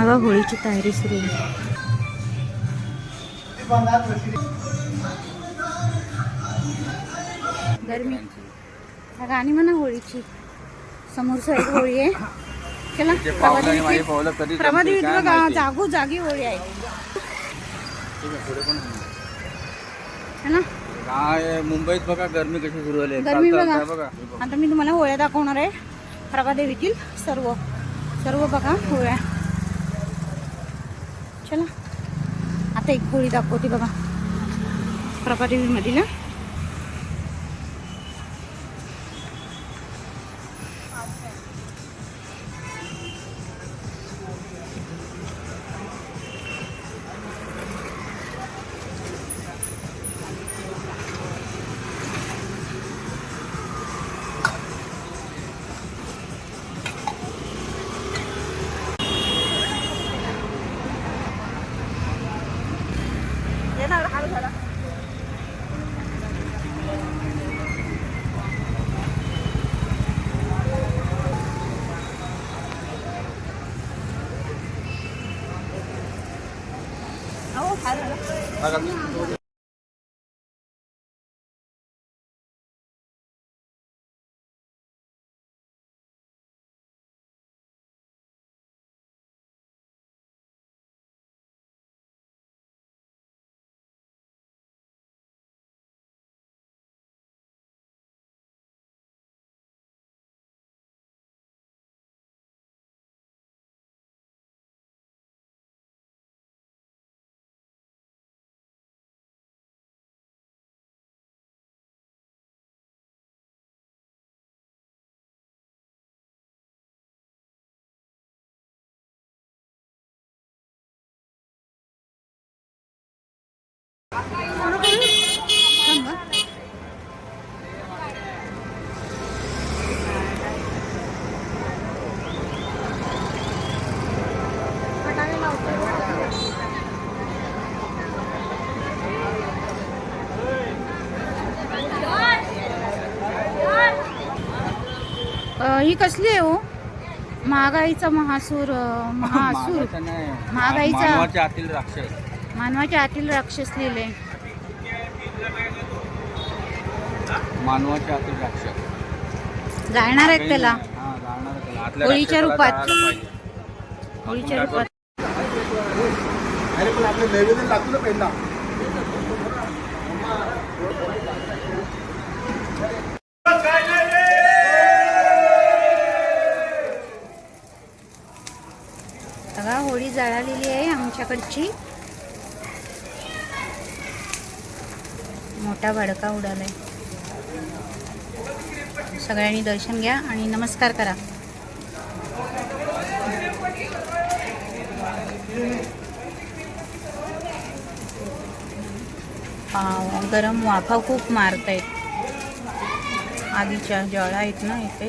बघा होळीची तयारी सुरू आहे. गरमी. गाणी म्हणा होळीची. समोरचं एक होळी आहे. चला माहिती. जागो जागी होळी आहे. है ना? काय मुंबईत बघा गरमी कशी सुरू झाली. गरमी बघा. आता मी तुम्हाला होळ्या दाखवणार आहे. प्रभादेवीतील सर्व. सर्व बघा होळ्या. चला. आता एक होळी दाखवते बघा. प्रभादेवीमधील हं. बघा. थांब ही कसली आहे हो? महागाईचा महासूर महासूर. महागाईचा- मानवाच्या आतील राक्षस. मानवाच्या आतील राक्षस लिहिले मानवाच्या आतील राक्षस. जाणार आहेत त्याला. होळीच्या रूपात. होळीच्या रूपात. अरे पण आपलं नैवेद्य लागतो ना पहिला. थोडी जळालेली आहे आमच्याकडची. मोठा भडका उडालाय. सगळ्यांनी दर्शन घ्या आणि नमस्कार करा. गरम वाफा खूप मारत आहेत आगीच्या जळा आहेत ना इथे.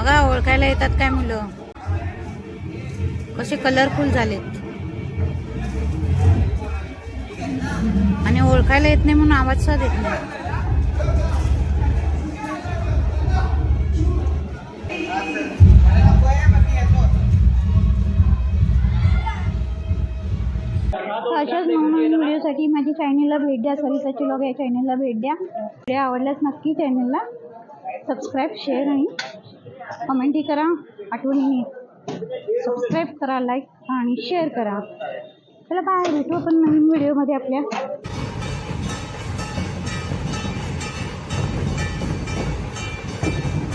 बघा ओळखायला येतात काय मुलं? कसे कलरफुल झालेत. आणि ओळखायला येत नाही म्हणून आवाज सुद्धा येत नाही. अशाच नवनवीन व्हिडिओसाठी माझ्या चॅनेलला भेट द्या. सरिताची लोक या चॅनेलला भेट द्या. व्हिडिओ आवडल्यास नक्की चॅनेलला सबस्क्राईब शेअर आणि कमेंटही करा आठवणीने सबस्क्राईब करा लाईक आणि शेअर करा. चला बाय भेटू आपण नवीन व्हिडिओमध्ये आपल्या.